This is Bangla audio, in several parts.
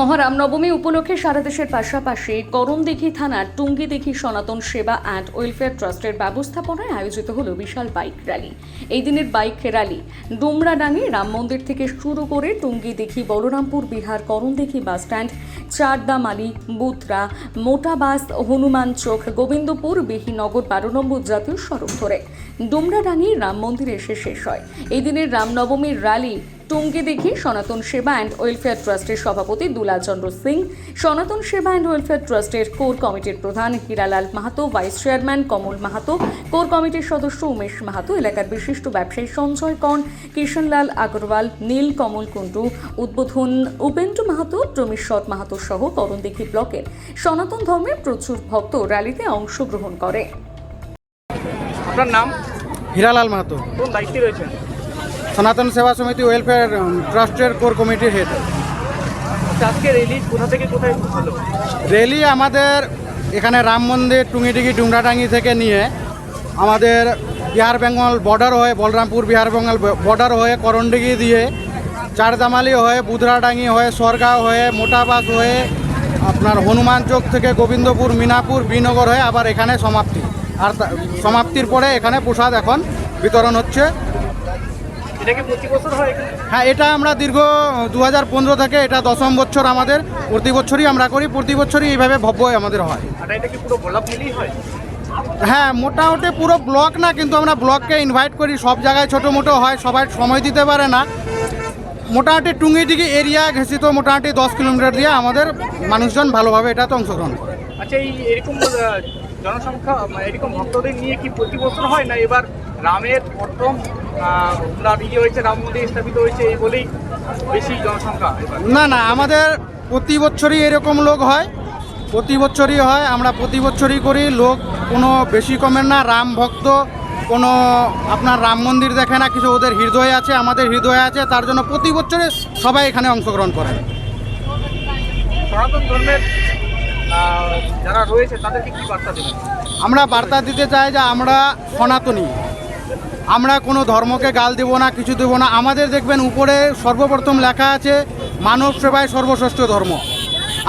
মহারাম নবমী উপলক্ষে সারা দেশের পাশাপাশি করণদিঘি থানার টুঙ্গিদিঘি সনাতন সেবা অ্যান্ড ওয়েলফেয়ার ট্রাস্টের ব্যবস্থাপনায় আয়োজিত হলো বিশাল বাইক র্যালি। এই দিনের বাইক র্যালি ডুমরাডাঙ্গি রাম মন্দির থেকে শুরু করে টুঙ্গিদিঘি, বলরামপুর, বিহার করণদিঘি বাসস্ট্যান্ড চারদামালি, বুতরা মোটাবাস হনুমান চোখ গোবিন্দপুর, বিহিনগর, বারো নম্বর জাতীয় সড়ক ধরে। ডুমরাডাঙ্গি রাম মন্দিরে এসে শেষ হয়। এই দিনের রামনবমীর র্যালি টুঙ্গি দেখি সনাতন সেবা অ্যান্ড ওয়েলফেয়ার ট্রাস্টের সভাপতি দুলাল চন্দ্র সিং। সনাতন সেবা অ্যান্ড ওয়েলফেয়ার ট্রাস্টের কোর কমিটির প্রধান Hiralal Mahato vice chairman Kamal Mahato core কমিটির সদস্য উমেশ মাহাতো এলাকার বিশিষ্ট ব্যবসায়ী সঞ্জয় কন কিষণলাল আগরওয়াল নীল কমল কুণ্ডু উদ্বোধন উপেন্দ্র মাহাতো প্রমেশ্বর মাহাতো সহ করণদিঘি ব্লকের সনাতন ধর্মের প্রচুর ভক্ত র্যালিতে অংশগ্রহণ করে। আপনার নাম? হীরালাল মাহাতো। কোন দায়িত্বে রয়েছেন? সনাতন সেবা সমিতি ওয়েলফেয়ার ট্রাস্টের কোর কমিটির হেড আজকে রেলি কোথা থেকে কোথায় হলো রেলি আমাদের এখানে রাম মন্দির টুঙ্গিডিগি ডুমরাডাঙ্গি থেকে নিয়ে আমাদের বিহার বেঙ্গল বর্ডার হয়ে বলরামপুর বিহার বেঙ্গল বর্ডার হয়ে করণডিগি দিয়ে চারদামালি হয়ে বুধরাডাঙ্গি হয়ে সরগাঁও হয়ে মোটাবাস হয়ে আপনার হনুমান চোক থেকে গোবিন্দপুর মিনাপুর বিনগর হয়ে আবার এখানে সমাপ্তি। আর সমাপ্তির পরে এখানে প্রসাদ এখন বিতরণ হচ্ছে এটা কি প্রতি বছর হয়? এটা আমরা দীর্ঘ দু হাজার পনেরো থেকে এটা দশম বছর আমাদের। প্রতি বছরই আমরা করি প্রতি বছরই এইভাবে ভব্য আমাদের হয়। হয়? হ্যাঁ মোটামুটি পুরো ব্লক না কিন্তু আমরা ব্লককে ইনভাইট করি। সব জায়গায় ছোটো মোটো হয় সবাই সময় দিতে পারে না। মোটামুটি টুঙ্গি টুঙ্গিটিকি এরিয়া ঘেঁষিত মোটামুটি দশ কিলোমিটার দিয়ে আমাদের মানুষজন ভালোভাবে এটাতে অংশগ্রহণ করে। আচ্ছা এই এরকম জনসংখ্যা এরকম ভক্তদের নিয়ে কি প্রতি বছর হয় না? এবার রামের প্রথম আপনার ইয়ে হয়েছে রাম মন্দির স্থাপিত হয়েছে এই বলেই বেশি জনসংখ্যা না না আমাদের প্রতি বছরই এরকম লোক হয়। প্রতি বছরই হয় আমরা প্রতি বছরই করি লোক কোনো বেশি কমের না রাম ভক্ত কোনো আপনার রাম মন্দির দেখে না কিছু ওদের হৃদয় আছে আমাদের হৃদয় আছে তার জন্য প্রতি বছরে সবাই এখানে অংশগ্রহণ করে। সনাতন ধর্মের যারা রয়েছে, তাদেরকে কি বার্তা দেবেন? আমরা বার্তা দিতে চাই যে আমরা সনাতনী। আমরা কোনো ধর্মকে গাল দেব না, কিছু দেব না। আমাদের দেখবেন উপরে সর্বপ্রথম লেখা আছে, মানব সেবায় সর্বশ্রেষ্ঠ ধর্ম।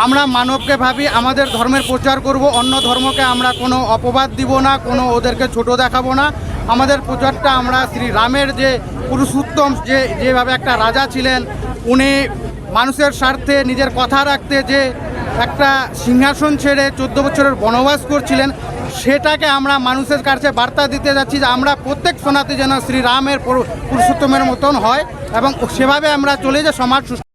আমরা মানবকে ভাবি, আমাদের ধর্মের প্রচার করব, অন্য ধর্মকে আমরা কোনো অপবাদ দিব না, কোনো ওদেরকে ছোট দেখাবো না। আমাদের প্রচারটা আমরা শ্রী রামের যে পুরুষোত্তম যে, যেভাবে একটা রাজা ছিলেন, উনি মানুষের স্বার্থে নিজের কথা রাখতে যে একটা সিংহাসন ছেড়ে চোদ্দ বছরের বনবাস করছিলেন, সেটাকে আমরা মানুষের কাছে বার্তা দিতে যাচ্ছি যে আমরা প্রত্যেক সোনাতে যেন শ্রীরামের পুরু- পুরুষোত্তমের মতন হয় এবং সেভাবে আমরা চলে যে সমাজ